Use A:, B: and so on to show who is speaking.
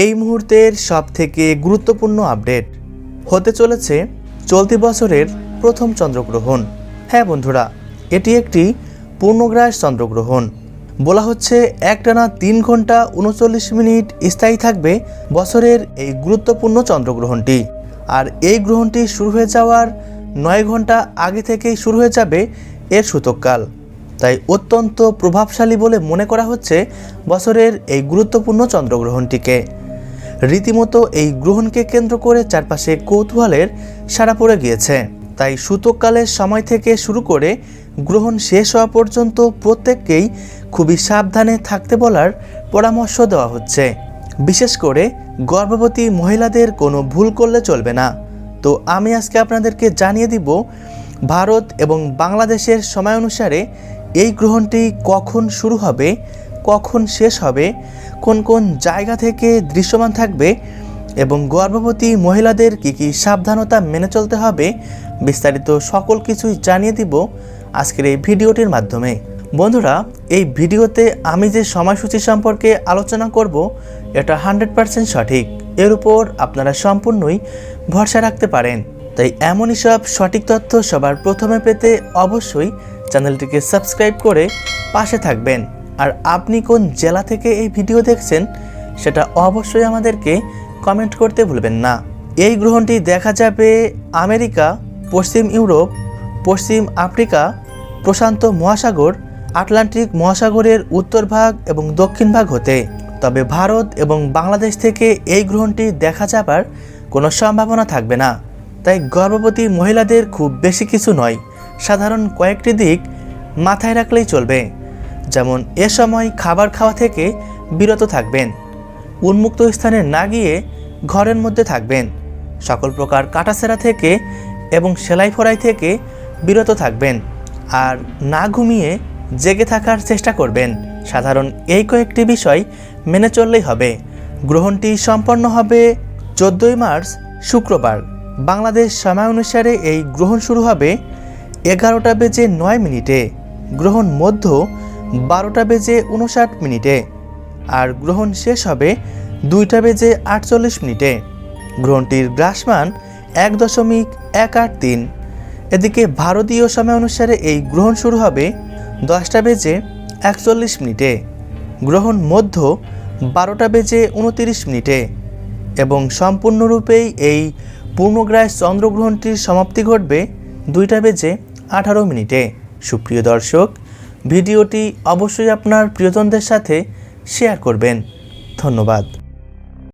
A: এই মুহূর্তের সব থেকে গুরুত্বপূর্ণ আপডেট হতে চলেছে চলতি বছরের প্রথম চন্দ্রগ্রহণ। হ্যাঁ বন্ধুরা, এটি একটি পূর্ণগ্রাস চন্দ্রগ্রহণ। বলা হচ্ছে একটানা তিন ঘণ্টা উনচল্লিশ মিনিট স্থায়ী থাকবে বছরের এই গুরুত্বপূর্ণ চন্দ্রগ্রহণটি। আর এই গ্রহণটি শুরু হয়ে যাওয়ার নয় ঘণ্টা আগে থেকেই শুরু হয়ে যাবে এর সূতককাল তাই অত্যন্ত প্রভাবশালী বলে মনে করা হচ্ছে বছরের এই গুরুত্বপূর্ণ চন্দ্রগ্রহণটিকে। রীতিমতো এই গ্রহণকে কেন্দ্র করে চারপাশে কৌতূহলের সারা পড়ে গিয়েছে। তাই সূতককালের সময় থেকে শুরু করে গ্রহণ শেষ হওয়া পর্যন্ত প্রত্যেককেই খুবই সাবধানে থাকতে বলার পরামর্শ দেওয়া হচ্ছে। বিশেষ করে গর্ভবতী মহিলাদের কোনো ভুল করলে চলবে না। তো আমি আজকে আপনাদেরকে জানিয়ে দিব, ভারত এবং বাংলাদেশের সময় অনুসারে এই গ্রহণটি কখন শুরু হবে, কখন শেষ হবে, কোন কোন জায়গা থেকে দৃশ্যমান থাকবে এবং গর্ভবতী মহিলাদের কী কী সাবধানতা মেনে চলতে হবে বিস্তারিত সকল কিছুই জানিয়ে দিব আজকের এই ভিডিওটির মাধ্যমে। বন্ধুরা, এই ভিডিওতে আমি যে সময়সূচি সম্পর্কে আলোচনা করব, এটা হান্ড্রেড পারসেন্ট সঠিক। এর উপর আপনারা সম্পূর্ণই ভরসা রাখতে পারেন। তাই এমনই সব সঠিক তথ্য সবার প্রথমে পেতে অবশ্যই চ্যানেলটিকে সাবস্ক্রাইব করে পাশে থাকবেন। আর আপনি কোন জেলা থেকে এই ভিডিও দেখছেন, সেটা অবশ্যই আমাদেরকে কমেন্ট করতে ভুলবেন না। এই গ্রহণটি দেখা যাবে আমেরিকা, পশ্চিম ইউরোপ, পশ্চিম আফ্রিকা, প্রশান্ত মহাসাগর, আটলান্টিক মহাসাগরের উত্তর ভাগ এবং দক্ষিণ ভাগ হতে। তবে ভারত এবং বাংলাদেশ থেকে এই গ্রহণটি দেখা যাবার কোনো সম্ভাবনা থাকবে না। তাই গর্ভবতী মহিলাদের খুব বেশি কিছু নয়। সাধারণ কয়েকটি দিক মাথায় রাখলেই চলবে। যেমন, এ সময় খাবার খাওয়া থেকে বিরত থাকবেন। উন্মুক্ত স্থানে না গিয়ে ঘরের মধ্যে থাকবেন। সকল প্রকার কাটাছেড়া থেকে এবং সেলাই ফড়াই থেকে বিরত থাকবেন। আর না ঘুমিয়ে জেগে থাকার চেষ্টা করবেন। সাধারণ এই কয়েকটি বিষয় মেনে চললেই হবে। গ্রহণটি সম্পন্ন হবে চোদ্দোই মার্চ, শুক্রবার। বাংলাদেশ সময় অনুসারে এই গ্রহণ শুরু হবে এগারোটা বেজে নয় মিনিটে। গ্রহণ মধ্য বারোটা বেজে উনষাট মিনিটে। আর গ্রহণ শেষ হবে দুইটা বেজে আটচল্লিশ মিনিটে। গ্রহণটির গ্রাসমান এক দশমিক এক আট তিন। এদিকে ভারতীয় সময় অনুসারে এই গ্রহণ শুরু হবে দশটা বেজে একচল্লিশ মিনিটে। গ্রহণ মধ্য বারোটা বেজে উনতিরিশ মিনিটে। এবং সম্পূর্ণরূপেই এই পূর্ণগ্রাস চন্দ্রগ্রহণটির সমাপ্তি ঘটবে দুইটা বেজে আঠারো মিনিটে। সুপ্রিয় দর্শক ভিডিওটি অবশ্যই আপনার প্রিয়জনদের সাথে শেয়ার করবেন। ধন্যবাদ।